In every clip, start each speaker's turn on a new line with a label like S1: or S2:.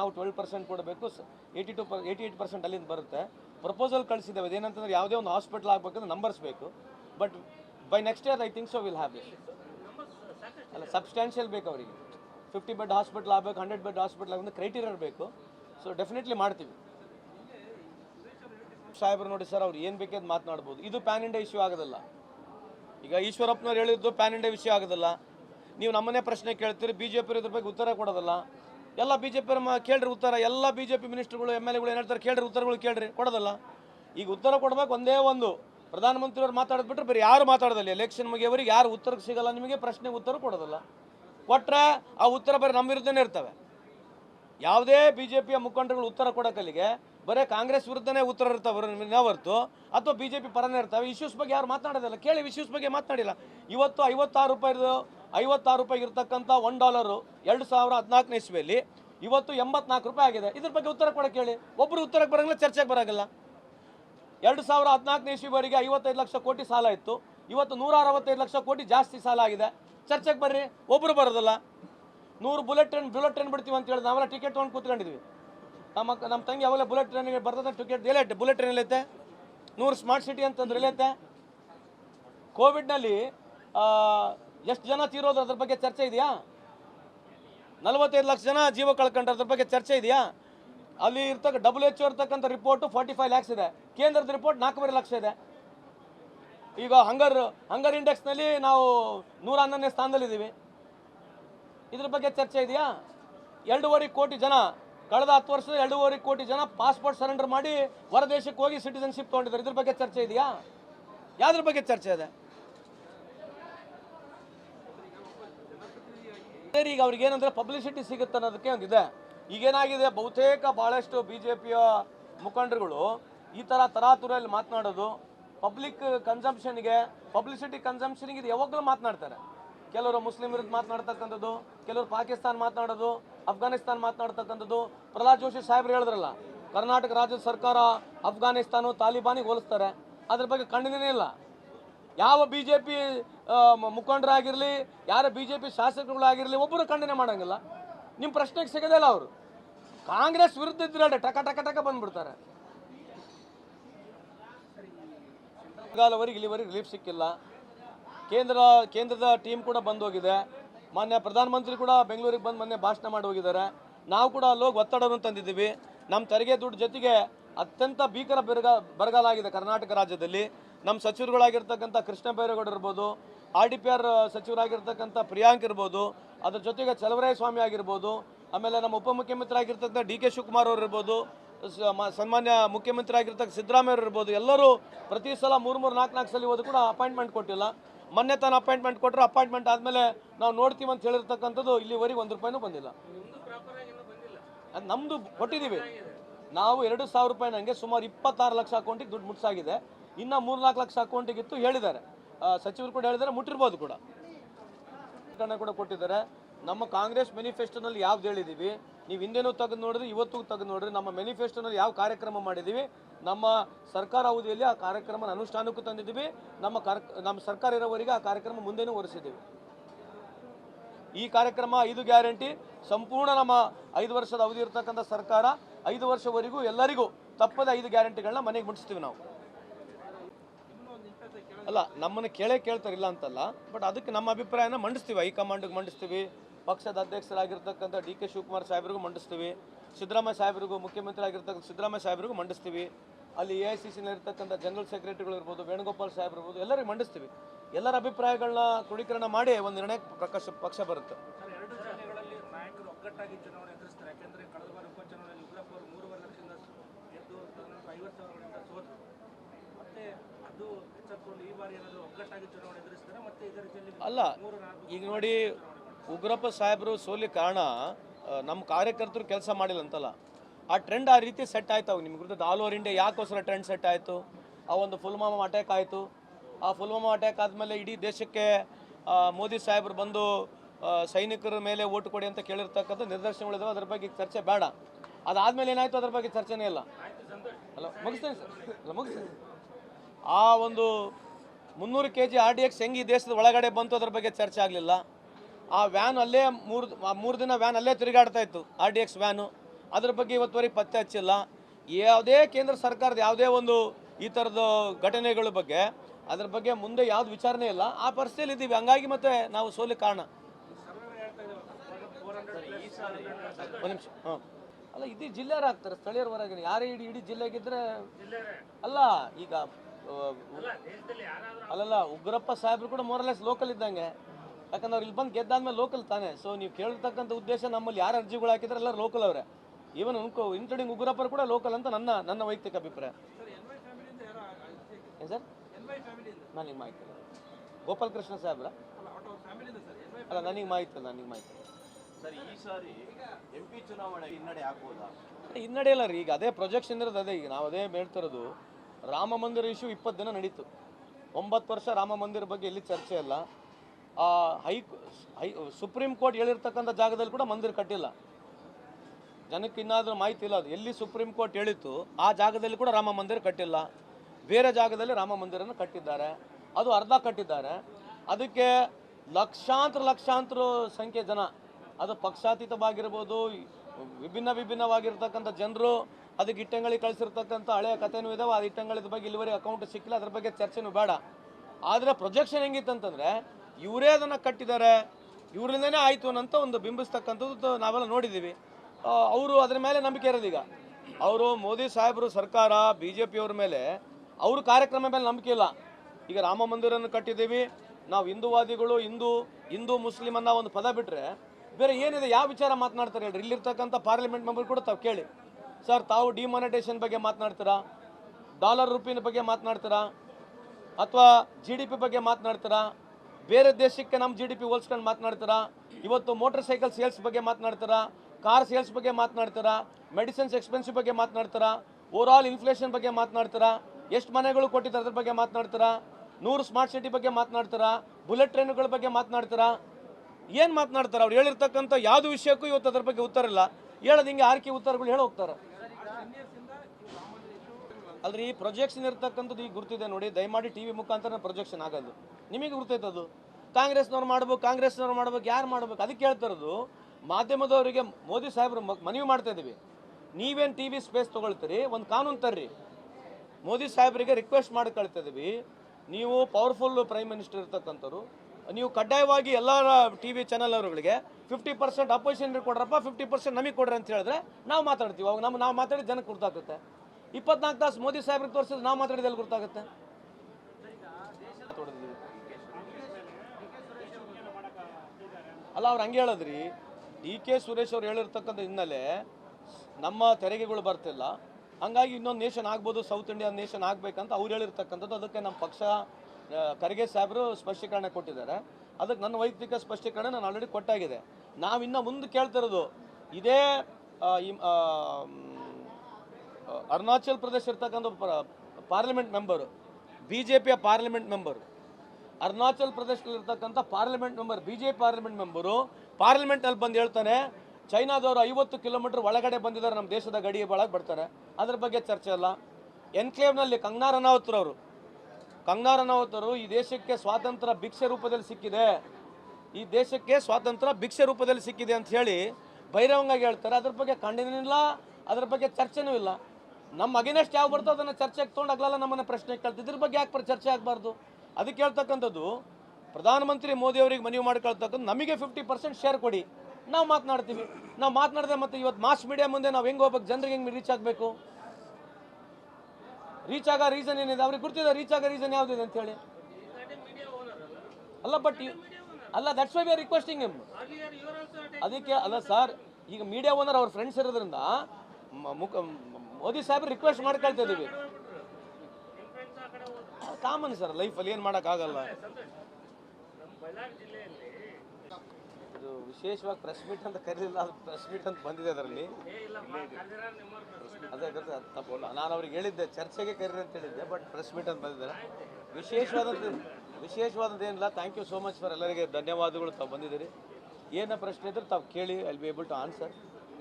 S1: ನಾವು twelve percent ಕೊಡಬೇಕು eighty two per eighty eight percent ಅಲ್ಲಿಂದ ಬರುತ್ತೆ. ಪ್ರಪೋಸಲ್ ಕಳಿಸಿದ್ದೇವೆ ಅದೇನಂತಂದ್ರೆ ಯಾವುದೇ ಒಂದು ಹಾಸ್ಪಿಟಲ್ ಆಗಬೇಕಂದ್ರೆ ನಂಬರ್ಸ್ ಬೇಕು. But by next year I think so will have ಅಲ್ಲ ಸಬ್ಸ್ಟ್ಯಾನ್ಷಿಯಲ್ ಬೇಕು ಅವರಿಗೆ. ಫಿಫ್ಟಿ ಬೆಡ್ ಹಾಸ್ಪಿಟಲ್ ಆಗಬೇಕು ಹಂಡ್ರೆಡ್ ಬೆಡ್ ಹಾಸ್ಪಿಟಲ್ ಆಗಬೇಕು ಕ್ರೈಟೀರಿಯಾ ಬೇಕು. ಸೊ ಡೆಫಿನೆಟ್ಲಿ ಮಾಡ್ತೀವಿ. ಸಾಹೇಬ್ರು ನೋಡಿ ಸರ್, ಅವ್ರು ಏನು ಬೇಕಾದ್ ಮಾತನಾಡ್ಬೋದು. ಇದು ಪ್ಯಾನ್ ಇಂಡಿಯಾ ಇಶ್ಯೂ ಆಗೋದಲ್ಲ. ಈಗ ಈಶ್ವರಪ್ಪನವ್ರು ಹೇಳಿದ್ದು ಪ್ಯಾನ್ ಇಂಡಿಯಾ ವಿಷಯ ಆಗೋದಲ್ಲ. ನೀವು ನಮ್ಮನ್ನೇ ಪ್ರಶ್ನೆ ಕೇಳ್ತೀರಿ ಬಿ ಜೆ ಪಿ ಇದ್ರ ಬಗ್ಗೆ ಉತ್ತರ ಕೊಡೋದಿಲ್ಲ. ಎಲ್ಲ ಬಿ ಜೆ ಕೇಳ್ರಿ ಉತ್ತರ, ಎಲ್ಲ ಬಿ ಜೆ ಪಿ ಮಿನಿಸ್ಟ್ರುಗಳು ಎಂ ಎಲ್ ಎಗಳು ಏನು ಹೇಳ್ತಾರೆ ಕೇಳ್ರಿ, ಉತ್ತರಗಳು ಕೇಳ್ರಿ, ಕೊಡೋದಲ್ಲ. ಈಗ ಉತ್ತರ ಕೊಡ್ಬೇಕು ಒಂದೇ ಒಂದು. ಪ್ರಧಾನಮಂತ್ರಿಯವ್ರು ಮಾತಾಡಿದ್ಬಿಟ್ರೆ ಬೇರೆ ಯಾರು ಮಾತಾಡೋದಿಲ್ಲ. ಎಲೆಕ್ಷನ್ ಮುಗಿಯವರಿಗೆ ಯಾರು ಉತ್ತರಕ್ಕೆ ಸಿಗಲ್ಲ ನಿಮಗೆ ಪ್ರಶ್ನೆಗೆ ಉತ್ತರ ಕೊಡೋದಿಲ್ಲ. ಕೊಟ್ಟರೆ ಆ ಉತ್ತರ ಬರೀ ನಮ್ಮ ವಿರುದ್ಧನೇ ಇರ್ತವೆ. ಯಾವುದೇ ಬಿ ಜೆ ಪಿಯ ಮುಖಂಡರುಗಳು ಉತ್ತರ ಕೊಡೋಕಲ್ಲಿಗೆ ಬರೀ ಕಾಂಗ್ರೆಸ್ ವಿರುದ್ಧನೇ ಉತ್ತರ ಇರ್ತಾವೆ ಹೊರತು. ಅಥವಾ ಬಿ ಜೆ ಪಿ ಪರನೇ ಇರ್ತವೆ. ಇಶ್ಯೂಸ್ ಬಗ್ಗೆ ಯಾರು ಮಾತನಾಡೋದಿಲ್ಲ ಕೇಳಿ ಇಶ್ಯೂಸ್ ಬಗ್ಗೆ ಮಾತನಾಡಿಲ್ಲ ಇವತ್ತು ಐವತ್ತಾರು ರೂಪಾಯಿದು ಐವತ್ತಾರು ರೂಪಾಯಿ ಇರತಕ್ಕಂಥ ಒನ್ ಡಾಲರು ಎರಡು ಸಾವಿರ ಹದಿನಾಲ್ಕನೇ ಇಸ್ವಿಯಲ್ಲಿ ಇವತ್ತು ಎಂಬತ್ನಾಲ್ಕು ರೂಪಾಯಿ ಆಗಿದೆ. ಇದ್ರ ಬಗ್ಗೆ ಉತ್ತರ ಕೊಡಕ್ಕೆ ಹೇಳಿ. ಒಬ್ಬರು ಉತ್ತರಕ್ಕೆ ಬರೋಂಗಿಲ್ಲ ಚರ್ಚೆಗೆ ಬರೋಂಗಿಲ್ಲ. ಎರಡು ಸಾವಿರ ಹದಿನಾಲ್ಕನೇ ಇಸ್ವಿವರೆಗೆ ಐವತ್ತೈದು ಲಕ್ಷ ಕೋಟಿ ಸಾಲ ಇತ್ತು. ಇವತ್ತು ನೂರ ಅರವತ್ತೈದು ಲಕ್ಷ ಕೋಟಿ ಜಾಸ್ತಿ ಸಾಲ ಆಗಿದೆ. ಚರ್ಚೆಗೆ ಬರ್ರಿ ಒಬ್ಬರು ಬರೋದಲ್ಲ. ನೂರು ಬುಲೆಟ್ ಟ್ರೈನ್ ಬುಲೆಟ್ ಟ್ರೈನ್ ಬಿಡ್ತೀವಿ ಅಂತ ಹೇಳಿದ್ರೆ ನಾವೆಲ್ಲ ಟಿಕೆಟ್ ತೊಗೊಂಡು ಕೂತ್ಕೊಂಡಿದ್ವಿ. ನಮ್ಮ ನಮ್ಮ ತಂಗಿ ಅವೆಲ್ಲ ಬುಲೆಟ್ ಟ್ರೈನಿಗೆ ಬರ್ತದೆ ಟಿಕೆಟ್ ಎಲ್ಲ ಬುಲೆಟ್ ಟ್ರೈನ್ ಎಲ್ಲೈತೆ ನೂರು ಸ್ಮಾರ್ಟ್ ಸಿಟಿ ಅಂತಂದ್ರೆ ಎಲ್ಲೈತೆ ಕೋವಿಡ್ನಲ್ಲಿ ಎಷ್ಟು ಜನ ತೀರೋದು ಅದ್ರ ಬಗ್ಗೆ ಚರ್ಚೆ ಇದೆಯಾ? ನಲವತ್ತೈದು ಲಕ್ಷ ಜನ ಜೀವ ಕಳ್ಕೊಂಡ್ರೆ ಅದ್ರ ಬಗ್ಗೆ ಚರ್ಚೆ ಇದೆಯಾ? ಅಲ್ಲಿ ಇರ್ತಕ್ಕ ಡಬ್ಲ್ಯೂ ಎಚ್ ಇರ್ತಕ್ಕಂಥ ರಿಪೋರ್ಟು ಫಾರ್ಟಿ ಫೈವ್ ಲ್ಯಾಕ್ಸ್ ಇದೆ. ಕೇಂದ್ರದ ರಿಪೋರ್ಟ್ ನಾಲ್ಕೂವರೆ ಲಕ್ಷ ಇದೆ. ಈಗ ಹಂಗರ್ ಹಂಗರ್ ಇಂಡೆಕ್ಸ್ನಲ್ಲಿ ನಾವು ನೂರ ಹನ್ನೊಂದನೇ ಸ್ಥಾನದಲ್ಲಿದ್ದೀವಿ. ಇದ್ರ ಬಗ್ಗೆ ಚರ್ಚೆ ಇದೆಯಾ? ಎರಡೂವರೆ ಕೋಟಿ ಜನ, ಕಳೆದ ಹತ್ತು ವರ್ಷದ ಎರಡೂವರೆ ಕೋಟಿ ಜನ ಪಾಸ್ಪೋರ್ಟ್ ಸರೆಂಡರ್ ಮಾಡಿ ಹೊರದೇಶಕ್ಕೆ ಹೋಗಿ ಸಿಟಿಸನ್ಶಿಪ್ ತೊಗೊಂಡಿದ್ದಾರೆ. ಇದ್ರ ಬಗ್ಗೆ ಚರ್ಚೆ ಇದೆಯಾ? ಯಾವ್ದ್ರ ಬಗ್ಗೆ ಚರ್ಚೆ ಇದೆ? ಈಗ ಅವ್ರಿಗೆ ಏನಂದ್ರೆ ಪಬ್ಲಿಸಿಟಿ ಸಿಗುತ್ತೆ ಅನ್ನೋದಕ್ಕೆ ಒಂದಿದೆ ಈಗೇನಾಗಿದೆ, ಬಹುತೇಕ ಭಾಳಷ್ಟು ಬಿ ಜೆ ಪಿಯ ಮುಖಂಡರುಗಳು ಈ ಥರ ತರಾತುರಲ್ಲಿ ಮಾತನಾಡೋದು ಪಬ್ಲಿಕ್ ಕನ್ಸಂಪ್ಷನ್ಗೆ ಪಬ್ಲಿಸಿಟಿ ಕನ್ಸಂಪ್ಷನ್ಗೆ ಇದು ಯಾವಾಗಲೂ ಮಾತನಾಡ್ತಾರೆ. ಕೆಲವರು ಮುಸ್ಲಿಂ ವಿರುದ್ಧ ಮಾತನಾಡ್ತಕ್ಕಂಥದ್ದು, ಕೆಲವರು ಪಾಕಿಸ್ತಾನ ಮಾತನಾಡೋದು, ಅಫ್ಘಾನಿಸ್ತಾನ ಮಾತನಾಡ್ತಕ್ಕಂಥದ್ದು. ಪ್ರಹ್ಲಾದ್ ಜೋಶಿ ಸಾಹೇಬ್ರು ಹೇಳಿದ್ರಲ್ಲ, ಕರ್ನಾಟಕ ರಾಜ್ಯದ ಸರ್ಕಾರ ಅಫ್ಘಾನಿಸ್ತಾನ ತಾಲಿಬಾನಿಗೆ ಹೋಲಿಸ್ತಾರೆ. ಅದ್ರ ಬಗ್ಗೆ ಖಂಡನೆ ಇಲ್ಲ. ಯಾವ ಬಿ ಜೆ ಪಿ ಮುಖಂಡರಾಗಿರಲಿ, ಯಾರ ಬಿ ಜೆ ಪಿ ಶಾಸಕರುಗಳಾಗಿರಲಿ ಒಬ್ಬರು ಖಂಡನೆ ಮಾಡಂಗಿಲ್ಲ. ನಿಮ್ಮ ಪ್ರಶ್ನೆಗೆ ಸಿಗೋದೇ ಇಲ್ಲ ಅವರು. ಕಾಂಗ್ರೆಸ್ ವಿರುದ್ಧ ಇದ್ರೆ ಟಕ ಟಕ ಟಕ ಬಂದ್ಬಿಡ್ತಾರೆ. ಬರಗಾಲವರೆಗೆ ಇಲ್ಲಿವರೆಗೆ ರಿಲೀಫ್ ಸಿಕ್ಕಿಲ್ಲ. ಕೇಂದ್ರ, ಕೇಂದ್ರದ ಟೀಮ್ ಕೂಡ ಬಂದು ಹೋಗಿದೆ ಮಾನ್ಯ ಪ್ರಧಾನಮಂತ್ರಿ ಕೂಡ ಬೆಂಗಳೂರಿಗೆ ಬಂದು ಮೊನ್ನೆ ಭಾಷಣ ಮಾಡಿ ಹೋಗಿದ್ದಾರೆ. ನಾವು ಕೂಡ ಅಲ್ಲೋಗಿ ಒತ್ತಡವನ್ನು ತಂದಿದ್ದೀವಿ. ನಮ್ಮ ತೆರಿಗೆ ದುಡ್ಡು ಜೊತೆಗೆ ಅತ್ಯಂತ ಭೀಕರ ಬರಗ, ಬರಗಾಲ ಆಗಿದೆ ಕರ್ನಾಟಕ ರಾಜ್ಯದಲ್ಲಿ. ನಮ್ಮ ಸಚಿವರುಗಳಾಗಿರ್ತಕ್ಕಂಥ ಕೃಷ್ಣ ಬೈರೇಗೌಡ ಇರ್ಬೋದು, ಆರ್ ಡಿ ಪಿ ಆರ್ ಸಚಿವರಾಗಿರ್ತಕ್ಕಂಥ ಪ್ರಿಯಾಂಕ್ ಇರ್ಬೋದು, ಅದ್ರ ಜೊತೆಗೆ ಚಲವರಾಯ ಸ್ವಾಮಿ ಆಗಿರ್ಬೋದು, ಆಮೇಲೆ ನಮ್ಮ ಉಪಮುಖ್ಯಮಂತ್ರಿ ಆಗಿರ್ತಕ್ಕಂಥ ಡಿ ಕೆ ಶಿವಕುಮಾರ್ ಅವರು ಇರ್ಬೋದು ಸನ್ಮಾನ್ಯ ಮುಖ್ಯಮಂತ್ರಿ ಆಗಿರ್ತಕ್ಕ ಸಿದ್ದರಾಮಯ್ಯ ಇರ್ಬೋದು, ಎಲ್ಲರೂ ಪ್ರತಿ ಸಲ ಮೂರು ಮೂರು ನಾಲ್ಕು ನಾಲ್ಕು ಸಲ ಹೋದ್ರು ಕೂಡ ಅಪಾಯಿಂಟ್ಮೆಂಟ್ ಕೊಟ್ಟಿಲ್ಲ. ಮೊನ್ನೆ ತಾನು ಅಪಾಯಿಂಟ್ಮೆಂಟ್ ಕೊಟ್ಟರು ಅಪಾಯಿಂಟ್ಮೆಂಟ್ ಆದಮೇಲೆ ನಾವು ನೋಡ್ತೀವಿ ಅಂತ ಹೇಳಿರ್ತಕ್ಕಂಥದ್ದು ಇಲ್ಲಿವರೆಗೆ ಒಂದು ರೂಪಾಯಿನೂ ಬಂದಿಲ್ಲ. ಅದು ನಮ್ಮದು ಕೊಟ್ಟಿದ್ದೀವಿ. ನಾವು ಎರಡು ಸಾವಿರ ರೂಪಾಯಿ ನನಗೆ ಸುಮಾರು ಇಪ್ಪತ್ತಾರು ಲಕ್ಷ ಅಕೌಂಟಿಗೆ ದುಡ್ಡು ಮುಟ್ಸಾಗಿದೆ. ಇನ್ನು ಮೂರು ನಾಲ್ಕು ಲಕ್ಷ ಅಕೌಂಟಿಗಿತ್ತು ಹೇಳಿದ್ದಾರೆ. ಸಚಿವರು ಕೂಡ ಹೇಳಿದ್ದಾರೆ, ಮುಟ್ಟಿರ್ಬೋದು ಕೂಡ. ಕನ್ನ ಕೂಡ ಕೊಟ್ಟಿದ್ದಾರೆ. ನಮ್ಮ ಕಾಂಗ್ರೆಸ್ ಮೆನಿಫೆಸ್ಟೋನಲ್ಲಿ ಯಾವ್ದು ಹೇಳಿದ್ದೀವಿ ನೀವು ಹಿಂದೆನೂ ತೆಗೆದು ನೋಡಿದ್ರೆ, ಇವತ್ತು ತೆಗೆದು ನೋಡ್ರಿ ನಮ್ಮ ಮೆನಿಫೆಸ್ಟೋನಲ್ಲಿ ಯಾವ ಕಾರ್ಯಕ್ರಮ ಮಾಡಿದ್ದೀವಿ ನಮ್ಮ ಸರ್ಕಾರ ಅವಧಿಯಲ್ಲಿ ಆ ಕಾರ್ಯಕ್ರಮ ಅನುಷ್ಠಾನಕ್ಕೂ ತಂದಿದ್ದೀವಿ. ನಮ್ಮ ನಮ್ಮ ಸರ್ಕಾರ ಇರೋವರೆಗೆ ಆ ಕಾರ್ಯಕ್ರಮ ಮುಂದೆನೂ ಒರೆಸಿದ್ದೀವಿ. ಈ ಕಾರ್ಯಕ್ರಮ ಐದು ಗ್ಯಾರಂಟಿ, ಸಂಪೂರ್ಣ ನಮ್ಮ ಐದು ವರ್ಷದ ಅವಧಿ ಇರತಕ್ಕಂಥ ಸರ್ಕಾರ ಐದು ವರ್ಷವರೆಗೂ ಎಲ್ಲರಿಗೂ ತಪ್ಪದ ಐದು ಗ್ಯಾರಂಟಿಗಳನ್ನ ಮನೆಗೆ ಮುಟ್ಟಿಸ್ತೀವಿ ನಾವು. ಅಲ್ಲ, ನಮ್ಮನ್ನು ಕೇಳೇ ಕೇಳ್ತಾರಿಲ್ಲ ಅಂತಲ್ಲ ಬಟ್ ಅದಕ್ಕೆ ನಮ್ಮ ಅಭಿಪ್ರಾಯನ ಮಂಡಿಸ್ತೀವಿ. ಹೈಕಮಾಂಡ್ಗೆ ಮಂಡಿಸ್ತೀವಿ. ಪಕ್ಷದ ಅಧ್ಯಕ್ಷರಾಗಿರ್ತಕ್ಕಂಥ ಡಿ ಕೆ ಶಿವಕುಮಾರ್ ಸಾಹೇಬ್ರಿಗೂ ಮಂಡಿಸ್ತೀವಿ. ಸಿದ್ದರಾಮಯ್ಯ ಸಾಹೇಬ್ರಿಗೂ ಮುಖ್ಯಮಂತ್ರಿ ಆಗಿರ್ತಕ್ಕಂಥ ಸಿದ್ದರಾಮಯ್ಯ ಸಾಹೇಬ್ರಿಗೂ ಮಂಡಿಸ್ತೀವಿ. ಅಲ್ಲಿ ಎ ಐ ಸಿ ಜನರಲ್ ಸೆಕ್ರೆಟರಿಗಳು ಇರ್ಬೋದು, ವೇಣುಗೋಪಾಲ್ ಸಾಹೇಬ್ ಇರ್ಬೋದು, ಎಲ್ಲರಿಗೂ ಮಂಡಿಸ್ತೀವಿ. ಎಲ್ಲರ ಅಭಿಪ್ರಾಯಗಳನ್ನ ಕ್ರೋಢೀಕರಣ ಮಾಡಿ ಒಂದು ನಿರ್ಣಯ ಪ್ರಕಾಶ ಪಕ್ಷ ಬರುತ್ತೆ.
S2: ಕಳೆದ
S1: ಅಲ್ಲ ಈಗ ನೋಡಿ ಉಗ್ರಪ್ಪ ಸಾಹೇಬರು ಸೋಲಿ ಕಾರಣ ನಮ್ಮ ಕಾರ್ಯಕರ್ತರು ಕೆಲಸ ಮಾಡಿಲ್ಲ ಅಂತಲ್ಲ. ಆ ಟ್ರೆಂಡ್ ಆ ರೀತಿ ಸೆಟ್ ಆಯ್ತು ಅವು. ನಿಮ್ಗೆ ಗೊತ್ತದ ಆಲ್ ಓವರ್ ಇಂಡಿಯಾ ಯಾಕೋಸ್ಕರ ಟ್ರೆಂಡ್ ಸೆಟ್ ಆಯಿತು? ಆ ಒಂದು ಪುಲ್ವಾಮಾ ಅಟ್ಯಾಕ್ ಆಯಿತು. ಆ ಫುಲ್ವಾಮಾ ಅಟ್ಯಾಕ್ ಆದಮೇಲೆ ಇಡೀ ದೇಶಕ್ಕೆ ಮೋದಿ ಸಾಹೇಬರು ಬಂದು ಸೈನಿಕರ ಮೇಲೆ ಓಟು ಕೊಡಿ ಅಂತ ಕೇಳಿರ್ತಕ್ಕಂಥ ನಿದರ್ಶನಗಳಿದಾವೆ ಅದ್ರ ಬಗ್ಗೆ ಚರ್ಚೆ ಬೇಡ. ಅದಾದಮೇಲೆ ಏನಾಯಿತು ಅದ್ರ ಬಗ್ಗೆ ಚರ್ಚೆನೇ ಇಲ್ಲ. ಹಲೋ ಮುಗಿಸ್ತೇನೆ ಸರ್. ಅಲ್ಲ ಮುಗಿಸ್ತೇನೆ. ಆ ಒಂದು ಮುನ್ನೂರು K G R D X ಹೆಂಗೆ ದೇಶದ ಒಳಗಡೆ ಬಂತು ಅದ್ರ ಬಗ್ಗೆ ಚರ್ಚೆ ಆಗಲಿಲ್ಲ. ಆ ವ್ಯಾನ್ ಅಲ್ಲೇ ಮೂರು ಮೂರು ದಿನ ವ್ಯಾನ್ ಅಲ್ಲೇ ತಿರುಗಾಡ್ತಾ ಇತ್ತು, ಆರ್ ಡಿ ಎಕ್ಸ್ ವ್ಯಾನು. ಅದ್ರ ಬಗ್ಗೆ ಇವತ್ತುವರೆಗೆ ಪತ್ತೆ ಹಚ್ಚಿಲ್ಲ. ಯಾವುದೇ ಕೇಂದ್ರ ಸರ್ಕಾರದ ಯಾವುದೇ ಒಂದು ಈ ಥರದ ಘಟನೆಗಳ ಬಗ್ಗೆ ಅದ್ರ ಬಗ್ಗೆ ಮುಂದೆ ಯಾವ್ದು ವಿಚಾರಣೆ ಇಲ್ಲ. ಆ ಪರಿಸ್ಥಿತಿಯಲ್ಲಿ ಇದ್ದೀವಿ ಹಂಗಾಗಿ ಮತ್ತೆ ನಾವು ಸೋಲಿ ಕಾರಣ. ಒಂದು ನಿಮಿಷ. ಹಾಂ. ಅಲ್ಲ, ಇಡೀ ಜಿಲ್ಲೆಯವ್ರು ಆಗ್ತಾರೆ, ಸ್ಥಳೀಯರ ಹೊರಗಿನ. ಯಾರೇ ಇಡೀ ಇಡೀ ಜಿಲ್ಲೆಗಿದ್ರೆ ಅಲ್ಲ, ಈಗ ಅಲ್ಲಲ್ಲ ಉಗ್ರಪ್ಪ ಸಾಹೇಬ್ರು ಕೂಡ ಮೋರಲೆಸ್ ಲೋಕಲ್ ಇದ್ದಂಗೆ. ಯಾಕಂದ್ರೆ ಅವ್ರು ಇಲ್ಲಿ ಬಂದು ಗೆದ್ದಾದ್ಮೇಲೆ ಲೋಕಲ್ ತಾನೆ. ಸೊ ನೀವು ಕೇಳ್ತಕ್ಕಂಥ ಉದ್ದೇಶ ನಮ್ಮಲ್ಲಿ ಯಾರು ಅರ್ಜಿಗಳು ಹಾಕಿದ್ರೆ ಎಲ್ಲ ಲೋಕಲ್ ಅವರೇ. ಈವನ್ ಅನ್ಕೋ ಇನ್ಕ್ಲೂಡಿಂಗ್ ಉಗ್ರಪ್ಪರು ಕೂಡ ಲೋಕಲ್ ಅಂತ ನನ್ನ ನನ್ನ ವೈಯಕ್ತಿಕ ಅಭಿಪ್ರಾಯ. ಏನು ಸರ್? ನನಗೆ ಮಾಹಿತಿ ಇಲ್ಲ. ಗೋಪಾಲ್ ಕೃಷ್ಣ ಸಾಹೇಬ್ರ? ಅಲ್ಲ ನನಗೆ ಮಾಹಿತಿ ಇಲ್ಲ ನನಗೆ ಮಾಹಿತಿ ಇಲ್ಲ.
S3: ಸರ್ ಈ ಸಾರಿ ಎಂ ಪಿ ಚುನಾವಣೆ ಹಿನ್ನಡೆ
S1: ಹಿನ್ನಡೆ ಇಲ್ಲ ರೀ ಈಗ ಅದೇ ಪ್ರೊಜೆಕ್ಷನ್ ಇರೋದು ಅದೇ ಈಗ ನಾವು ಅದೇ ಹೇಳ್ತಿರೋದು. ರಾಮ ಮಂದಿರ ಇಶ್ಯೂ ಇಪ್ಪತ್ತು ದಿನ ನಡೀತು. ಒಂಬತ್ತು ವರ್ಷ ರಾಮ ಮಂದಿರ ಬಗ್ಗೆ ಎಲ್ಲಿ ಚರ್ಚೆ ಇಲ್ಲ. ಹೈ ಹೈ ಸುಪ್ರೀಂ ಕೋರ್ಟ್ ಹೇಳಿರ್ತಕ್ಕಂಥ ಜಾಗದಲ್ಲಿ ಕೂಡ ಮಂದಿರ ಕಟ್ಟಿಲ್ಲ. ಜನಕ್ಕೆ ಇನ್ನಾದರೂ ಮಾಹಿತಿ ಇಲ್ಲ. ಅದು ಎಲ್ಲಿ ಸುಪ್ರೀಂ ಕೋರ್ಟ್ ಹೇಳಿತ್ತು, ಆ ಜಾಗದಲ್ಲಿ ಕೂಡ ರಾಮ ಮಂದಿರ ಕಟ್ಟಿಲ್ಲ. ಬೇರೆ ಜಾಗದಲ್ಲಿ ರಾಮ ಮಂದಿರನ ಕಟ್ಟಿದ್ದಾರೆ. ಅದು ಅರ್ಧ ಕಟ್ಟಿದ್ದಾರೆ. ಅದಕ್ಕೆ ಲಕ್ಷಾಂತರ ಲಕ್ಷಾಂತರ ಸಂಖ್ಯೆ ಜನ, ಅದು ಪಕ್ಷಾತೀತವಾಗಿರ್ಬೋದು, ವಿಭಿನ್ನ ವಿಭಿನ್ನವಾಗಿರ್ತಕ್ಕಂಥ ಜನರು ಅದಕ್ಕೆ ಇಟ್ಟಂಗಳಿಗೆ ಕಳಿಸಿರ್ತಕ್ಕಂಥ ಹಳೆಯ ಕಥೆನೂ ಇದಾವೆ. ಅದು ಇಟ್ಟಂಗಳಿದ ಬಗ್ಗೆ ಇಲ್ಲಿವರೆಗೆ ಅಕೌಂಟ್ ಸಿಕ್ಕಿಲ್ಲ. ಅದ್ರ ಬಗ್ಗೆ ಚರ್ಚೆನೂ ಬೇಡ. ಆದರೆ ಪ್ರೊಜೆಕ್ಷನ್ ಹೆಂಗಿತ್ತಂತಂದರೆ ಇವರೇ ಅದನ್ನು ಕಟ್ಟಿದ್ದಾರೆ. ಇವರಿಂದನೇ ಆಯಿತು ಅನ್ನಂತ ಒಂದು ಬಿಂಬಿಸ್ತಕ್ಕಂಥದ್ದು ನಾವೆಲ್ಲ ನೋಡಿದ್ದೀವಿ. ಅವರು ಅದ್ರ ಮೇಲೆ ನಂಬಿಕೆ ಇರೋದೀಗ ಅವರು ಮೋದಿ ಸಾಹೇಬರು ಸರ್ಕಾರ ಬಿ ಜೆ ಪಿಯವ್ರ ಮೇಲೆ ಅವ್ರ ಕಾರ್ಯಕ್ರಮ ಮೇಲೆ ನಂಬಿಕೆ ಇಲ್ಲ. ಈಗ ರಾಮ ಮಂದಿರನ್ನು ಕಟ್ಟಿದ್ದೀವಿ. ನಾವು ಹಿಂದೂವಾದಿಗಳು, ಹಿಂದೂ ಹಿಂದೂ ಮುಸ್ಲಿಮ್ ಅನ್ನೋ ಒಂದು ಪದ ಬಿಟ್ಟರೆ ಬೇರೆ ಏನಿದೆ? ಯಾವ ವಿಚಾರ ಮಾತನಾಡ್ತಾರೆ ಹೇಳ್ರಿ? ಇಲ್ಲಿರ್ತಕ್ಕಂಥ ಪಾರ್ಲಿಮೆಂಟ್ ಮೆಂಬರ್ ಕೂಡ ತಾವು ಕೇಳಿ. ಸರ್ ತಾವು ಡಿಮಾನಿಟೇಷನ್ ಬಗ್ಗೆ ಮಾತನಾಡ್ತೀರಾ ಡಾಲರ್ ರುಪಿನ ಬಗ್ಗೆ ಮಾತನಾಡ್ತೀರಾ ಅಥವಾ ಜಿ ಡಿ ಪಿ ಬಗ್ಗೆ ಮಾತನಾಡ್ತೀರಾ ಬೇರೆ ದೇಶಕ್ಕೆ ನಮ್ಮ ಜಿ ಡಿ ಪಿ ಹೋಲ್ಸ್ಕೊಂಡು ಮಾತನಾಡ್ತೀರಾ ಇವತ್ತು ಮೋಟರ್ ಸೈಕಲ್ ಸೇಲ್ಸ್ ಬಗ್ಗೆ ಮಾತನಾಡ್ತೀರಾ ಕಾರ್ ಸೇಲ್ಸ್ ಬಗ್ಗೆ ಮಾತನಾಡ್ತೀರಾ ಮೆಡಿಸಿನ್ಸ್ ಎಕ್ಸ್ಪೆನ್ಸಿವ್ ಬಗ್ಗೆ ಮಾತನಾಡ್ತೀರಾ ಓವರ್ ಆಲ್ ಇನ್ಫ್ಲೇಷನ್ ಬಗ್ಗೆ ಮಾತನಾಡ್ತೀರಾ ಎಷ್ಟು ಮನೆಗಳು ಕೊಟ್ಟಿದ್ದಾರೆ ಅದ್ರ ಬಗ್ಗೆ ಮಾತನಾಡ್ತೀರಾ ನೂರು ಸ್ಮಾರ್ಟ್ ಸಿಟಿ ಬಗ್ಗೆ ಮಾತನಾಡ್ತೀರಾ ಬುಲೆಟ್ ಟ್ರೈನುಗಳ ಬಗ್ಗೆ ಮಾತನಾಡ್ತೀರಾ ಏನು ಮಾತನಾಡ್ತಾರೆ ಅವ್ರು ಹೇಳಿರ್ತಕ್ಕಂಥ ಯಾವುದು ವಿಷಯಕ್ಕೂ ಇವತ್ತು ಅದ್ರ ಬಗ್ಗೆ ಉತ್ತರ ಇಲ್ಲ ಹೇಳೋದು ಹಿಂಗೆ ಆರ್ಕೆ ಉತ್ತರಗಳು ಹೇಳಿ ಅಲ್ರಿ, ಈ ಪ್ರೊಜೆಕ್ಷನ್ ಇರ್ತಕ್ಕಂಥದ್ದು ಈಗ ಗುರ್ತಿದೆ ನೋಡಿ. ದಯಮಾಡಿ ಟಿ ವಿ ಮುಖಾಂತರ ಪ್ರೊಜೆಕ್ಷನ್ ಆಗೋದು ನಿಮಗೆ ಗುರ್ತೈತೆ ಅದು ಕಾಂಗ್ರೆಸ್ನವ್ರು ಮಾಡ್ಬೇಕು ಕಾಂಗ್ರೆಸ್ನವ್ರು ಮಾಡ್ಬೇಕು, ಯಾರು ಮಾಡ್ಬೇಕು? ಅದಕ್ಕೆ ಹೇಳ್ತಿರೋದು, ಮಾಧ್ಯಮದವರಿಗೆ ಮೋದಿ ಸಾಹೇಬ್ರು ಮನವಿ ಮಾಡ್ತಾ ಇದ್ದೀವಿ ನೀವೇನು ಟಿ ವಿ ಸ್ಪೇಸ್ ತೊಗೊಳ್ತೀರಿ? ಒಂದು ಕಾನೂನು ತರ್ರಿ. ಮೋದಿ ಸಾಹೇಬರಿಗೆ ರಿಕ್ವೆಸ್ಟ್ ಮಾಡಿ ಕಳ್ತಾ ಇದ್ದೀವಿ ನೀವು ಪವರ್ಫುಲ್ ಪ್ರೈಮ್ ಮಿನಿಸ್ಟರ್ ಇರ್ತಕ್ಕಂಥವ್ರು ನೀವು ಕಡ್ಡಾಯವಾಗಿ ಎಲ್ಲ ಟಿ ವಿ ಚಾನಲ್ ಅವರುಗಳಿಗೆ ಫಿಫ್ಟಿ ಪರ್ಸೆಂಟ್ ಅಪೋಸಿಷನ್ ಕೊಡ್ರಪ್ಪ ಫಿಫ್ಟಿ ಪರ್ಸೆಂಟ್ ನಮಗೆ ಕೊಡ್ರಿ ಅಂತ ಹೇಳಿದ್ರೆ ನಾವು ಮಾತಾಡ್ತೀವಿ. ಅವಾಗ ನಮ್ಮ ನಾವು ಮಾತಾಡಿ ಜನಕ್ಕೆ ಗೊತ್ತಾಗುತ್ತೆ ಇಪ್ಪತ್ನಾಲ್ಕು ತಾಸು ಮೋದಿ ಸಾಹೇಬ್ರಿಗೆ ತೋರಿಸಿದ್ರೆ ನಾವು ಮಾತಾಡಿದಲ್ಲಿ ಗೊತ್ತಾಗುತ್ತೆ ಅಲ್ಲ, ಅವ್ರು ಹಂಗೆ ಹೇಳಿದ್ರಿ. ಡಿ ಕೆ ಸುರೇಶ್ ಅವ್ರು ಹೇಳಿರ್ತಕ್ಕಂಥ ಹಿನ್ನೆಲೆ ನಮ್ಮ ತೆರಿಗೆಗಳು ಬರ್ತಿಲ್ಲ. ಹಂಗಾಗಿ ಇನ್ನೊಂದು ನೇಷನ್ ಆಗ್ಬೋದು ಸೌತ್ ಇಂಡಿಯನ್ ನೇಷನ್ ಆಗ್ಬೇಕಂತ ಅವ್ರು ಹೇಳಿರ್ತಕ್ಕಂಥದ್ದು. ಅದಕ್ಕೆ ನಮ್ಮ ಪಕ್ಷ ಖರ್ಗೆ ಸಾಹೇಬರು ಸ್ಪಷ್ಟೀಕರಣ ಕೊಟ್ಟಿದ್ದಾರೆ. ಅದಕ್ಕೆ ನನ್ನ ವೈಯಕ್ತಿಕ ಸ್ಪಷ್ಟೀಕರಣ ನಾನು ಆಲ್ರೆಡಿ ಕೊಟ್ಟಾಗಿದೆ. ನಾವು ಇನ್ನು ಮುಂದೆ ಕೇಳ್ತಿರೋದು ಇದೇ ಈ, ಅರುಣಾಚಲ್ ಪ್ರದೇಶ ಇರ್ತಕ್ಕಂಥ ಪಾರ್ಲಿಮೆಂಟ್ ಮೆಂಬರು ಬಿ ಜೆ ಪಿಯ parliament member Arunachal ಪ್ರದೇಶದಲ್ಲಿರ್ತಕ್ಕಂಥ parliament member B J P parliament member ಪಾರ್ಲಿಮೆಂಟಲ್ಲಿ ಬಂದು ಹೇಳ್ತಾನೆ ಚೈನಾದವರು ಐವತ್ತು ಕಿಲೋಮೀಟರ್ ಒಳಗಡೆ ಬಂದಿದ್ದಾರೆ ನಮ್ಮ ದೇಶದ ಗಡಿಯ ಒಳಗೆ ಬರ್ತಾರೆ. ಅದ್ರ ಬಗ್ಗೆ ಚರ್ಚೆ ಅಲ್ಲ. ಎನ್ಕ್ಲೇವ್ನಲ್ಲಿ ಕಂಗನಾ ರನಾವತ್ ಅವರು ಕಂಗನಾ ರನಾವತ್ ಅವರು ಈ ದೇಶಕ್ಕೆ ಸ್ವಾತಂತ್ರ್ಯ ಭಿಕ್ಷೆ ರೂಪದಲ್ಲಿ ಸಿಕ್ಕಿದೆ. ಈ ದೇಶಕ್ಕೆ ಸ್ವಾತಂತ್ರ್ಯ ಭಿಕ್ಷೆ ರೂಪದಲ್ಲಿ ಸಿಕ್ಕಿದೆ ಅಂತ ಹೇಳಿ ಬಹಿರಂಗವಾಗಿ ಹೇಳ್ತಾರೆ. ಅದ್ರ ಬಗ್ಗೆ ಖಂಡನೆ ಇಲ್ಲ ಅದ್ರ ಬಗ್ಗೆ ಚರ್ಚೆನೂ ಇಲ್ಲ. ನಮ್ಮ ಅಗೇನೆಸ್ಟ್ ಯಾವ ಬರ್ತೋ ಅದನ್ನು ಚರ್ಚೆಗೆ ತೊಗೊಂಡು ಆಗ್ಲಲ್ಲ ನಮ್ಮನ್ನು ಪ್ರಶ್ನೆ ಕೇಳ್ತಿದ್ದ ಇದ್ರ ಬಗ್ಗೆ ಯಾಕೆ ಚರ್ಚೆ ಆಗಬಾರ್ದು? ಅದಕ್ಕೆ ಹೇಳ್ತಕ್ಕಂಥದ್ದು, ಪ್ರಧಾನಮಂತ್ರಿ ಮೋದಿ ಅವರಿಗೆ ಮನವಿ ಮಾಡ್ಕೊಳ್ತಕ್ಕಂಥ ನಮಗೆ ಫಿಫ್ಟಿ ಪರ್ಸೆಂಟ್ ಶೇರ್ ಕೊಡಿ. ನಾವು ಮಾತನಾಡ್ತೀವಿ. ನಾವು ಮಾತನಾಡಿದೆ ಮತ್ತು ಇವತ್ತು ಮಾಸ್ ಮೀಡಿಯಾ ಮುಂದೆ ನಾವು ಹೆಂಗೆ ಹೋಗ್ಬೇಕು? ಜನರಿಗೆ ಹೆಂಗೆ ರೀಚ್ ಆಗಬೇಕು? ರೀಚ್ ಆಗೋ ರೀಸನ್ ಏನಿದೆ? ಅವ್ರಿಗೆ ಗೊತ್ತಿದೆ ರೀಚ್ ಆಗೋ ರೀಸನ್ ಯಾವುದಿದೆ ಅಂತ ಹೇಳಿ. ಅಲ್ಲ ಬಟ್ ಅಲ್ಲ that's why we are requesting um ಅದಕ್ಕೆ, ಅಲ್ಲ ಸರ್ ಈಗ ಮೀಡಿಯಾ ಓನರ್ ಅವ್ರ ಫ್ರೆಂಡ್ಸ್ ಇರೋದ್ರಿಂದ ಮುಖ ಮೋದಿ ಸಾಹೇಬ್ ರಿಕ್ವೆಸ್ಟ್ ಮಾಡ್ಕೊಳ್ತಾ ಇದ್ದೀವಿ ಕಾಮನ್ ಸರ್ ಲೈಫಲ್ಲಿ ಏನು ಮಾಡೋಕ್ಕಾಗಲ್ಲ ಇದು ವಿಶೇಷವಾಗಿ ಪ್ರೆಸ್ ಮೀಟ್ ಅಂತ ಕರೀಲಿಲ್ಲ, ಅದು ಪ್ರೆಸ್ ಮೀಟ್ ಅಂತ ಬಂದಿದೆ ಅದರಲ್ಲಿ. ಅದೇ ತಪ್ಪಲ್ಲ ನಾನು ಅವ್ರಿಗೆ ಹೇಳಿದ್ದೆ, ಚರ್ಚೆಗೆ ಕರೀರಿ ಅಂತ ಹೇಳಿದ್ದೆ ಬಟ್ ಪ್ರೆಸ್ ಮೀಟ್ ಅಂತ ಬಂದಿದ್ದಾರೆ. ವಿಶೇಷವಾದದ್ದು ವಿಶೇಷವಾದದ್ದು ಏನಿಲ್ಲ thank you so much for ಎಲ್ಲರಿಗೆ ಧನ್ಯವಾದಗಳು, ತಾವು ಬಂದಿದ್ದೀರಿ. ಏನ ಪ್ರಶ್ನೆ ಇದ್ರೆ ತಾವು ಕೇಳಿ I be able to answer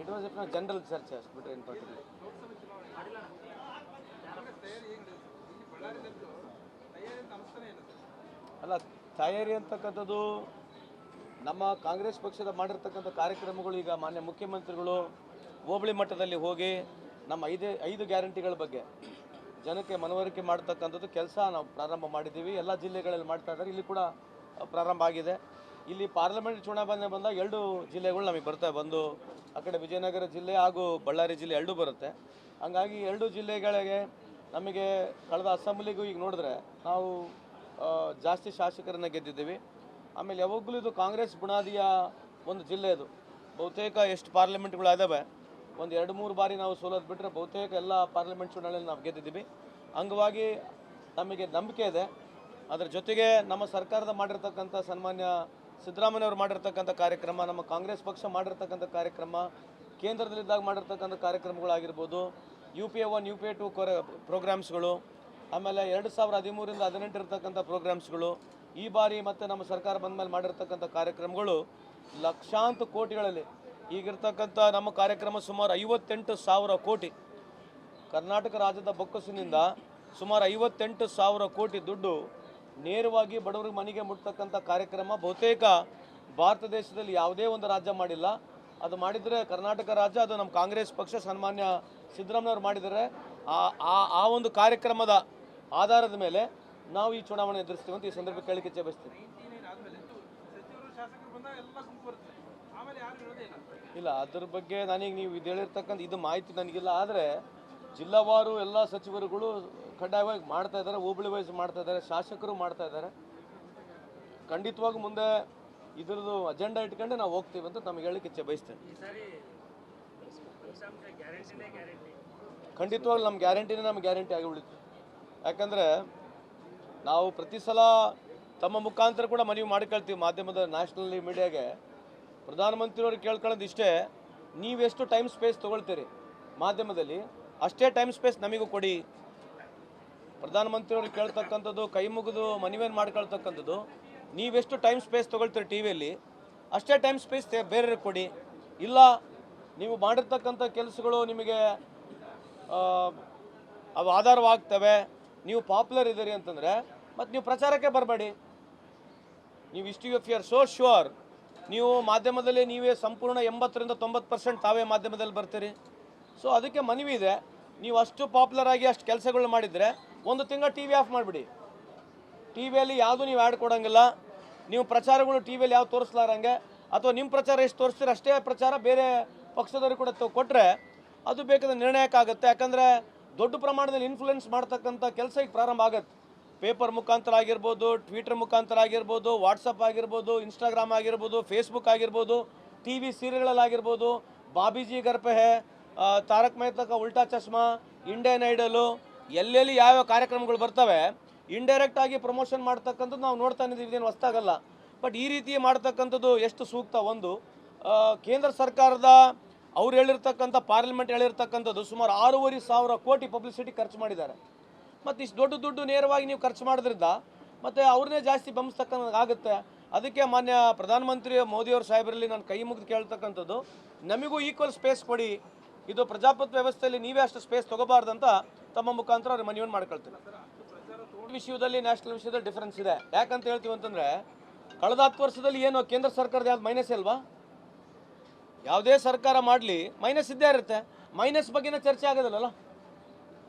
S1: it was it general ಚರ್ಚೆ ಅಷ್ಟು ಬಿಟ್ಟರೆ ಏನು ಪರ್ಟಿಕ್ಯುಲರ್ ಅಲ್ಲ, ತಯಾರಿ ಅಂತಕ್ಕಂಥದ್ದು ನಮ್ಮ ಕಾಂಗ್ರೆಸ್ ಪಕ್ಷದ ಮಾಡಿರ್ತಕ್ಕಂಥ ಕಾರ್ಯಕ್ರಮಗಳು ಈಗ ಮಾನ್ಯ ಮುಖ್ಯಮಂತ್ರಿಗಳು ಹೋಬಳಿ ಮಟ್ಟದಲ್ಲಿ ಹೋಗಿ ನಮ್ಮ ಐದೇ, ಐದು ಗ್ಯಾರಂಟಿಗಳ ಬಗ್ಗೆ ಜನಕ್ಕೆ ಮನವರಿಕೆ ಮಾಡ್ತಕ್ಕಂಥದ್ದು ಕೆಲಸ ನಾವು ಪ್ರಾರಂಭ ಮಾಡಿದ್ದೀವಿ. ಎಲ್ಲ ಜಿಲ್ಲೆಗಳಲ್ಲಿ ಮಾಡ್ತಾ ಇದ್ದಾರೆ. ಇಲ್ಲಿ ಕೂಡ ಪ್ರಾರಂಭ ಆಗಿದೆ. ಇಲ್ಲಿ ಪಾರ್ಲಿಮೆಂಟ್ ಚುನಾವಣೆ ಬಂದಾಗ ಎರಡು ಜಿಲ್ಲೆಗಳು ನಮಗೆ ಬರ್ತವೆ ಒಂದು ಆ ಕಡೆ ವಿಜಯನಗರ ಜಿಲ್ಲೆ ಹಾಗೂ ಬಳ್ಳಾರಿ ಜಿಲ್ಲೆ ಎರಡೂ ಬರುತ್ತೆ. ಹಂಗಾಗಿ ಎರಡು ಜಿಲ್ಲೆಗಳಿಗೆ ನಮಗೆ ಕಳೆದ ಅಸೆಂಬ್ಲಿಗೂ ಈಗ ನೋಡಿದ್ರೆ ನಾವು ಜಾಸ್ತಿ ಶಾಸಕರನ್ನ ಗೆದ್ದಿದ್ದೀವಿ. ಆಮೇಲೆ ಯಾವಾಗಲೂ ಇದು ಕಾಂಗ್ರೆಸ್ ಬುನಾದಿಯ ಒಂದು ಜಿಲ್ಲೆ ಅದು. ಬಹುತೇಕ ಎಷ್ಟು ಪಾರ್ಲಿಮೆಂಟ್ಗಳಾದವೆ ಒಂದು ಎರಡು ಮೂರು ಬಾರಿ ನಾವು ಸೋಲೋದು ಬಿಟ್ಟರೆ ಬಹುತೇಕ ಎಲ್ಲ ಪಾರ್ಲಿಮೆಂಟ್ ಚುನಾವಣೆಯಲ್ಲಿ ನಾವು ಗೆದ್ದಿದ್ದೀವಿ. ಅಂಗವಾಗಿ ನಮಗೆ ನಂಬಿಕೆ ಇದೆ. ಅದರ ಜೊತೆಗೆ ನಮ್ಮ ಸರ್ಕಾರದ ಮಾಡಿರ್ತಕ್ಕಂಥ ಸನ್ಮಾನ್ಯ ಸಿದ್ದರಾಮಯ್ಯವರು ಮಾಡಿರ್ತಕ್ಕಂಥ ಕಾರ್ಯಕ್ರಮ, ನಮ್ಮ ಕಾಂಗ್ರೆಸ್ ಪಕ್ಷ ಮಾಡಿರ್ತಕ್ಕಂಥ ಕಾರ್ಯಕ್ರಮ, ಕೇಂದ್ರದಲ್ಲಿದ್ದಾಗ ಮಾಡಿರ್ತಕ್ಕಂಥ ಕಾರ್ಯಕ್ರಮಗಳಾಗಿರ್ಬೋದು U P A one U P A two ಕೊರ ಪ್ರೋಗ್ರಾಮ್ಸ್ಗಳು ಆಮೇಲೆ ಎರಡು ಸಾವಿರದ ಹದಿಮೂರಿಂದ ಹದಿನೆಂಟು ಇರ್ತಕ್ಕಂಥ ಪ್ರೋಗ್ರಾಮ್ಸ್ಗಳು ಈ ಬಾರಿ ಮತ್ತು ನಮ್ಮ ಸರ್ಕಾರ ಬಂದ ಮೇಲೆ ಮಾಡಿರ್ತಕ್ಕಂಥ ಕಾರ್ಯಕ್ರಮಗಳು ಲಕ್ಷಾಂತರ ಕೋಟಿಗಳಲ್ಲಿ. ಈಗಿರ್ತಕ್ಕಂಥ ನಮ್ಮ ಕಾರ್ಯಕ್ರಮ ಸುಮಾರು ಐವತ್ತೆಂಟು ಸಾವಿರ ಕೋಟಿ. ಕರ್ನಾಟಕ ರಾಜ್ಯದ ಬೊಕ್ಕಸಿನಿಂದ ಸುಮಾರು ಐವತ್ತೆಂಟು ಸಾವಿರ ಕೋಟಿ ದುಡ್ಡು ನೇರವಾಗಿ ಬಡವರಿಗೆ ಮನೆಗೆ ಮುಟ್ತಕ್ಕಂಥ ಕಾರ್ಯಕ್ರಮ ಬಹುತೇಕ ಭಾರತ ದೇಶದಲ್ಲಿ ಯಾವುದೇ ಒಂದು ರಾಜ್ಯ ಮಾಡಿಲ್ಲ. ಅದು ಮಾಡಿದರೆ ಕರ್ನಾಟಕ ರಾಜ್ಯ, ಅದು ನಮ್ಮ ಕಾಂಗ್ರೆಸ್ ಪಕ್ಷ, ಸನ್ಮಾನ್ಯ ಸಿದ್ದರಾಮಯ್ಯವ್ರು ಮಾಡಿದರೆ ಆ ಆ ಆ ಒಂದು ಕಾರ್ಯಕ್ರಮದ ಆಧಾರದ ಮೇಲೆ ನಾವು ಈ ಚುನಾವಣೆ ಎದುರಿಸ್ತೀವಿ ಅಂತ ಈ ಸಂದರ್ಭಕ್ಕೆ ಇಚ್ಛೆ
S2: ಬಯಸ್ತೀವಿ ಇಲ್ಲ,
S1: ಅದ್ರ ಬಗ್ಗೆ ನನಗೆ ನೀವು ಇದು ಹೇಳಿರ್ತಕ್ಕಂಥ ಇದು ಮಾಹಿತಿ ನನಗಿಲ್ಲ, ಆದರೆ ಜಿಲ್ಲಾವಾರು ಎಲ್ಲ ಸಚಿವರುಗಳು ಕಡ್ಡಾಯವಾಗಿ ಮಾಡ್ತಾ ಇದ್ದಾರೆ, ಹೋಬಳಿ ವೈಸ್ ಮಾಡ್ತಾ ಇದ್ದಾರೆ, ಶಾಸಕರು ಮಾಡ್ತಾ ಇದ್ದಾರೆ. ಖಂಡಿತವಾಗಿ ಮುಂದೆ ಇದ್ರದ್ದು ಅಜೆಂಡಾ ಇಟ್ಕೊಂಡೆ ನಾವು ಹೋಗ್ತೀವಿ ಅಂತ ನಮಗೆ ಹೇಳಿಕ್ಕೆ ಇಚ್ಛೆ ಬಯಸ್ತೇನೆ ಖಂಡಿತವಾಗ್ಲೂ ನಮ್ಮ ಗ್ಯಾರಂಟಿನೇ ನಮ್ಮ ಗ್ಯಾರಂಟಿ ಆಗಿ ಉಳಿತು. ಯಾಕಂದರೆ ನಾವು ಪ್ರತಿ ಸಲ ತಮ್ಮ ಮುಖಾಂತರ ಕೂಡ ಮನವಿ ಮಾಡ್ಕೊಳ್ತೀವಿ ಮಾಧ್ಯಮದ ನ್ಯಾಷನಲ್ ಮೀಡಿಯಾಗೆ. ಪ್ರಧಾನಮಂತ್ರಿಯವರು ಕೇಳ್ಕೊಳ್ಳೋದು ಇಷ್ಟೇ ನೀವೆಷ್ಟು ಟೈಮ್ ಸ್ಪೇಸ್ ತೊಗೊಳ್ತೀರಿ ಮಾಧ್ಯಮದಲ್ಲಿ, ಅಷ್ಟೇ ಟೈಮ್ ಸ್ಪೇಸ್ ನಮಗೂ ಕೊಡಿ. ಪ್ರಧಾನಮಂತ್ರಿಯವರು ಕೇಳ್ತಕ್ಕಂಥದ್ದು, ಕೈ ಮುಗಿದು ಮನವಿಯನ್ನು ಮಾಡ್ಕೊಳ್ತಕ್ಕಂಥದ್ದು ನೀವೆಷ್ಟು ಟೈಮ್ ಸ್ಪೇಸ್ ತೊಗೊಳ್ತೀರಿ ಟಿ ವಿಯಲ್ಲಿ, ಅಷ್ಟೇ ಟೈಮ್ ಸ್ಪೇಸ್ ಬೇರೆಯವ್ರಿಗೆ ಕೊಡಿ. ಇಲ್ಲ, ನೀವು ಮಾಡಿರ್ತಕ್ಕಂಥ ಕೆಲಸಗಳು ನಿಮಗೆ ಅವು, ಆಧಾರವಾಗ್ತವೆ. ನೀವು ಪಾಪ್ಯುಲರ್ ಇದ್ದೀರಿ ಅಂತಂದರೆ, ಮತ್ತು ನೀವು ಪ್ರಚಾರಕ್ಕೆ ಬರಬೇಡಿ. ನೀವು ಇಷ್ಟು if you are so sure ನೀವು ಮಾಧ್ಯಮದಲ್ಲಿ ನೀವೇ ಸಂಪೂರ್ಣ ಎಂಬತ್ತರಿಂದ ತೊಂಬತ್ತು ಪರ್ಸೆಂಟ್ ತಾವೇ ಮಾಧ್ಯಮದಲ್ಲಿ ಬರ್ತೀರಿ. ಸೊ ಅದಕ್ಕೆ ಮನವಿ ಇದೆ. ನೀವು ಅಷ್ಟು ಪಾಪ್ಯುಲರ್ ಆಗಿ ಅಷ್ಟು ಕೆಲಸಗಳು ಮಾಡಿದರೆ ಒಂದು ತಿಂಗಳು ಟಿ ವಿ ಆಫ್ ಮಾಡಿಬಿಡಿ. ಟಿ ವಿಯಲ್ಲಿ ಯಾವುದು ನೀವು ಆ್ಯಡ್ ಕೊಡೋಂಗಿಲ್ಲ. ನೀವು ಪ್ರಚಾರಗಳು ಟಿ ವಿಯಲ್ಲಿ ಯಾವ್ದು ತೋರಿಸ್ಲಾರಂಗೆ, ಅಥವಾ ನಿಮ್ಮ ಪ್ರಚಾರ ಎಷ್ಟು ತೋರಿಸ್ತೀರ ಅಷ್ಟೇ ಪ್ರಚಾರ ಬೇರೆ ಪಕ್ಷದವ್ರಿಗೆ ಕೂಡ ಕೊಟ್ಟರೆ ಅದು ಬೇಕಾದ ನಿರ್ಣಯಕ್ಕಾಗುತ್ತೆ ಯಾಕಂದರೆ ದೊಡ್ಡ ಪ್ರಮಾಣದಲ್ಲಿ ಇನ್ಫ್ಲುಯೆನ್ಸ್ ಮಾಡ್ತಕ್ಕಂಥ ಕೆಲಸ ಈಗ ಪ್ರಾರಂಭ ಆಗುತ್ತೆ. ಪೇಪರ್ ಮುಖಾಂತರ ಆಗಿರ್ಬೋದು ಟ್ವಿಟರ್ ಮುಖಾಂತರ ಆಗಿರ್ಬೋದು ವಾಟ್ಸಪ್ ಆಗಿರ್ಬೋದು ಇನ್ಸ್ಟಾಗ್ರಾಮ್ ಆಗಿರ್ಬೋದು ಫೇಸ್ಬುಕ್ ಆಗಿರ್ಬೋದು ಟಿ ವಿ ಸೀರಿಯಲ್ಗಳಲ್ಲಾಗಿರ್ಬೋದು ಬಾಬೀಜಿ ಗರ್ಪೆ ಹೇ ಆ, ತಾರಕ್ ಮೆಹ್ತಾ ಉಲ್ಟಾ ಚಶ್ಮಾ ಇಂಡಿಯನ್ ಐಡಲು ಎಲ್ಲೆಲ್ಲಿ ಯಾವ್ಯಾವ ಕಾರ್ಯಕ್ರಮಗಳು ಬರ್ತವೆ ಇಂಡೈರೆಕ್ಟ್ ಆಗಿ ಪ್ರಮೋಷನ್ ಮಾಡ್ತಕ್ಕಂಥದ್ದು ನಾವು ನೋಡ್ತಾ ಇದ್ದೀವಿ ಇದೇನು ಹೊಸ್ತಾಗಲ್ಲ ಬಟ್ ಈ ರೀತಿ ಮಾಡ್ತಕ್ಕಂಥದ್ದು ಎಷ್ಟು ಸೂಕ್ತ? ಒಂದು ಕೇಂದ್ರ ಸರ್ಕಾರದ ಅವ್ರು ಹೇಳಿರ್ತಕ್ಕಂಥ ಪಾರ್ಲಿಮೆಂಟ್ ಹೇಳಿರ್ತಕ್ಕಂಥದ್ದು ಸುಮಾರು ಆರೂವರೆ ಸಾವಿರ ಕೋಟಿ ಪಬ್ಲಿಸಿಟಿ ಖರ್ಚು ಮಾಡಿದ್ದಾರೆ. ಮತ್ತು ಇಷ್ಟು ದೊಡ್ಡ ದುಡ್ಡು ನೇರವಾಗಿ ನೀವು ಖರ್ಚು ಮಾಡೋದ್ರಿಂದ ಮತ್ತು ಅವ್ರನ್ನೇ ಜಾಸ್ತಿ ಆಗುತ್ತೆ. ಅದಕ್ಕೆ ಮಾನ್ಯ ಪ್ರಧಾನಮಂತ್ರಿ ಮೋದಿಯವ್ರ ಸಾಹೇಬರಲ್ಲಿ ನಾನು ಕೈ ಮುಗಿದು ಕೇಳ್ತಕ್ಕಂಥದ್ದು, ನಮಗೂ ಈಕ್ವಲ್ ಸ್ಪೇಸ್ ಕೊಡಿ. ಇದು ಪ್ರಜಾಪ್ರಭುತ್ವ ವ್ಯವಸ್ಥೆಯಲ್ಲಿ ನೀವೇ ಅಷ್ಟು ಸ್ಪೇಸ್ ತಗೋಬಾರ್ದಂತ ತಮ್ಮ ಮುಖಾಂತರ ಅವ್ರ ಮನವಿಯನ್ನು ಮಾಡ್ಕೊಳ್ತೀನಿ. ವಿಷಯದಲ್ಲಿ ನ್ಯಾಷನಲ್ ವಿಷಯದಲ್ಲಿ ಡಿಫ್ರೆನ್ಸ್ ಇದೆ. ಯಾಕಂತ ಹೇಳ್ತೀವಿ ಅಂತಂದರೆ ಕಳೆದ ಹತ್ತು ವರ್ಷದಲ್ಲಿ ಏನು ಕೇಂದ್ರ ಸರ್ಕಾರದ ಯಾವ್ದು ಮೈನಸ್ ಇಲ್ವಾ ಯಾವುದೇ ಸರ್ಕಾರ ಮಾಡಲಿ ಮೈನಸ್ ಇದ್ದೇ ಇರುತ್ತೆ. ಮೈನಸ್ ಬಗ್ಗೆನೇ ಚರ್ಚೆ ಆಗೋದಿಲ್ಲಲ್ಲ?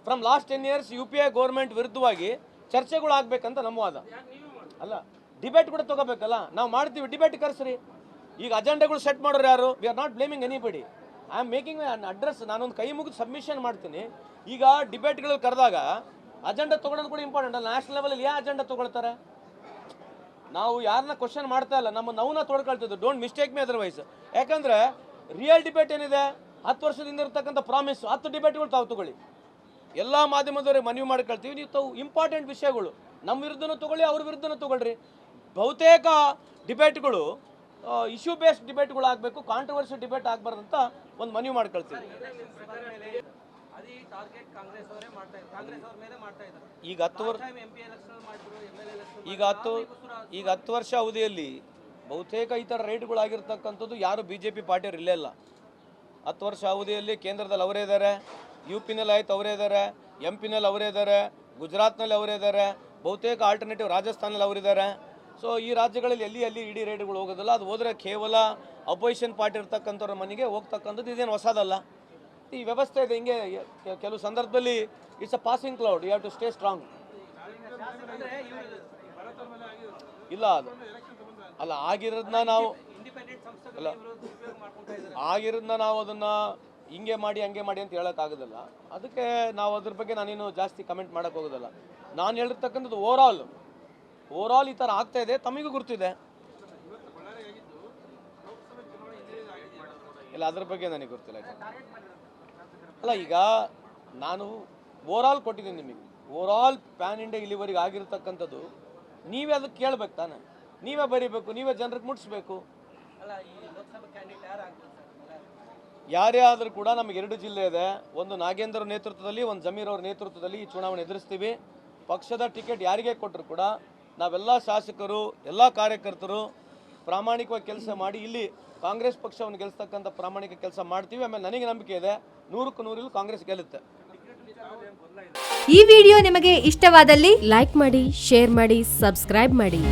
S1: From last ten years U P I government ವಿರುದ್ಧವಾಗಿ ಚರ್ಚೆಗಳು ಆಗಬೇಕಂತ ನಮ್ಮ ವಾದ. ಅಲ್ಲ ಡಿಬೇಟ್ ಕೂಡ ತಗೋಬೇಕಲ್ಲ? ನಾವು ಮಾಡ್ತೀವಿ ಡಿಬೇಟ್ ಕರೆಸ್ರಿ. ಈಗ ಅಜೆಂಡಾಗಳು ಸೆಟ್ ಮಾಡೋರು ಯಾರು? We are not blaming anybody I am making address ನಾನೊಂದು ಕೈ ಮುಗಿದು ಸಬ್ಮಿಷನ್ ಮಾಡ್ತೀನಿ. ಈಗ ಡಿಬೇಟ್ಗಳಲ್ಲಿ ಕರೆದಾಗ ಅಜೆಂಡಾ ತೊಗೊಳೋದು ಕೂಡ ಇಂಪಾರ್ಟೆಂಟ್ ಅಲ್ಲ? ನ್ಯಾಷನಲ್ ಲೆವೆಲಲ್ಲಿ ಯಾವ ಅಜೆಂಡಾ ತೊಗೊಳ್ತಾರೆ? ನಾವು ಯಾರನ್ನ ಕ್ವಶನ್ ಮಾಡ್ತಾ ಇಲ್ಲ, ನಮ್ಮ ನೋವನ್ನ ತೊಡ್ಕೊಳ್ತಿದ್ದು ಡೋಂಟ್ ಮಿಸ್ಟೇಕ್ ಮೇ ಅದರ್ವೈಸ್ ಯಾಕಂದ್ರೆ ರಿಯಲ್ ಡಿಬೇಟ್ ಏನಿದೆ, ಹತ್ತು ವರ್ಷದಿಂದ ಇರತಕ್ಕಂಥ ಪ್ರಾಮಿಸ್ ಹತ್ತು ಡಿಬೇಟ್ಗಳು ತಾವು ತಗೊಳ್ಳಿ. ಎಲ್ಲ ಮಾಧ್ಯಮದವರಿಗೆ ಮನವಿ ಮಾಡ್ಕೊಳ್ತೀವಿ ನೀವು ತಾವು ಇಂಪಾರ್ಟೆಂಟ್ ವಿಷಯಗಳು ನಮ್ಮ ವಿರುದ್ಧನೂ ತಗೊಳ್ಳಿ, ಅವ್ರ ವಿರುದ್ಧನೂ ತಗೊಳ್ರಿ. ಬಹುತೇಕ ಡಿಬೇಟ್ಗಳು ಇಶ್ಯೂ ಬೇಸ್ಡ್ ಡಿಬೇಟ್ಗಳು ಆಗಬೇಕು ಕಾಂಟ್ರವರ್ಸಿ ಡಿಬೇಟ್ ಆಗಬಾರ್ದಂತ ಒಂದು ಮನವಿ ಮಾಡ್ಕೊಳ್ತೀವಿ ಈಗ ಹತ್ತು ವರ್ಷ ಈಗ ಹತ್ತು ಈಗ ಹತ್ತು ವರ್ಷ ಅವಧಿಯಲ್ಲಿ ಬಹುತೇಕ ಈ ಥರ ರೇಟ್ಗಳಾಗಿರ್ತಕ್ಕಂಥದ್ದು ಯಾರು ಬಿ ಜೆ ಪಿ ಪಾರ್ಟಿಯವ್ರು ಇಲ್ಲೇ ಇಲ್ಲ ಹತ್ತು ವರ್ಷ ಅವಧಿಯಲ್ಲಿ ಕೇಂದ್ರದಲ್ಲಿ ಅವರೇ ಇದ್ದಾರೆ ಯು ಪಿನಲ್ಲಿ ಆಯ್ತು ಅವರೇ ಇದ್ದಾರೆ ಎಂ ಪಿನಲ್ಲಿ ಅವರೇ ಇದ್ದಾರೆ ಗುಜರಾತ್ನಲ್ಲಿ ಅವರೇ ಇದ್ದಾರೆ ಬಹುತೇಕ ಆಲ್ಟರ್ನೇಟಿವ್ ರಾಜಸ್ಥಾನಲ್ಲಿ ಅವರಿದ್ದಾರೆ ಸೊ ಈ ರಾಜ್ಯಗಳಲ್ಲಿ ಎಲ್ಲಿ ಎಲ್ಲಿ ಇಡೀ ರೇಡ್ಗಳು ಹೋಗೋದಿಲ್ಲ ಅದು ಹೋದರೆ ಕೇವಲ ಅಪೋಸಿಷನ್ ಪಾರ್ಟಿ ಇರ್ತಕ್ಕಂಥವ್ರ ಮನೆಗೆ ಹೋಗ್ತಕ್ಕಂಥದ್ದು ಇದೇನು ಹೊಸದಲ್ಲ. ಈ ವ್ಯವಸ್ಥೆ ಇದೆ. ಹಿಂಗೆ ಕೆಲವು ಸಂದರ್ಭದಲ್ಲಿ it's a passing cloud you have to stay strong ಇಲ್ಲ, ಅದು. ಅಲ್ಲ ಆಗಿರೋದನ್ನ ನಾವು ಅಲ್ಲ ಆಗಿರೋದನ್ನ ನಾವು ಅದನ್ನ ಹಿಂಗೆ ಮಾಡಿ, ಹಂಗೆ ಮಾಡಿ ಅಂತ ಹೇಳೋಕ್ಕಾಗೋದಿಲ್ಲ. ಅದಕ್ಕೆ ನಾವು ಅದ್ರ ಬಗ್ಗೆ ನಾನೇನು ಜಾಸ್ತಿ ಕಮೆಂಟ್ ಮಾಡೋಕೆ ಹೋಗೋದಿಲ್ಲ. ನಾನು ಹೇಳಿರ್ತಕ್ಕಂಥದ್ದು ಓವರ್ ಆಲ್ ಓವರ್ ಆಲ್ ಈ ಥರ ಆಗ್ತಾ ಇದೆ. ತಮಗೂ ಗುರ್ತಿದೆ. ಇಲ್ಲ, ಅದ್ರ ಬಗ್ಗೆ ನನಗೆ ಗೊತ್ತಿಲ್ಲ? ಅಲ್ಲ ಈಗ ನಾನು ಓವರ್ ಆಲ್ ಕೊಟ್ಟಿದ್ದೀನಿ ನಿಮಗೆ. ಓವರ್ ಆಲ್ ಪ್ಯಾನ್ ಇಂಡಿಯಾ ಇಲ್ಲಿವರೆಗೆ ಆಗಿರತಕ್ಕಂಥದ್ದು ನೀವೇ ಅದಕ್ಕೆ ಕೇಳ್ಬೇಕು ತಾನೆ. ನೀವೇ ಬರೀಬೇಕು ನೀವೇ ಜನರಿಗೆ ಮುಟ್ಟಿಸ್ಬೇಕು. ಯಾರೇ ಆದರೂ ಕೂಡ ನಮಗೆ ಎರಡು ಜಿಲ್ಲೆ ಇದೆ. ಒಂದು ನಾಗೇಂದ್ರ ನೇತೃತ್ವದಲ್ಲಿ ಒಂದು ಜಮೀರ್ ಅವರ ನೇತೃತ್ವದಲ್ಲಿ ಈ ಚುನಾವಣೆ ಎದುರಿಸ್ತೀವಿ. ಪಕ್ಷದ ಟಿಕೆಟ್ ಯಾರಿಗೆ ಕೊಟ್ಟರು ಕೂಡ ನಾವೆಲ್ಲ ಶಾಸಕರು ಎಲ್ಲ ಕಾರ್ಯಕರ್ತರು ಪ್ರಾಮಾಣಿಕವಾಗಿ ಕೆಲಸ ಮಾಡಿ ಇಲ್ಲಿ ಕಾಂಗ್ರೆಸ್ ಪಕ್ಷವನ್ನು ಗೆಲ್ಲಿಸ್ತಕ್ಕಂಥ ಪ್ರಾಮಾಣಿಕ ಕೆಲಸ ಮಾಡ್ತೀವಿ, ಆಮೇಲೆ ನನಗೆ ನಂಬಿಕೆ ಇದೆ, ನೂರಕ್ಕೂ ನೂರಲ್ಲಿ ಕಾಂಗ್ರೆಸ್ ಗೆಲ್ಲುತ್ತೆ.
S4: ಈ ವಿಡಿಯೋ ನಿಮಗೆ ಇಷ್ಟವಾದಲ್ಲಿ ಲೈಕ್ ಮಾಡಿ, ಶೇರ್ ಮಾಡಿ, ಸಬ್ಸ್ಕ್ರೈಬ್ ಮಾಡಿ.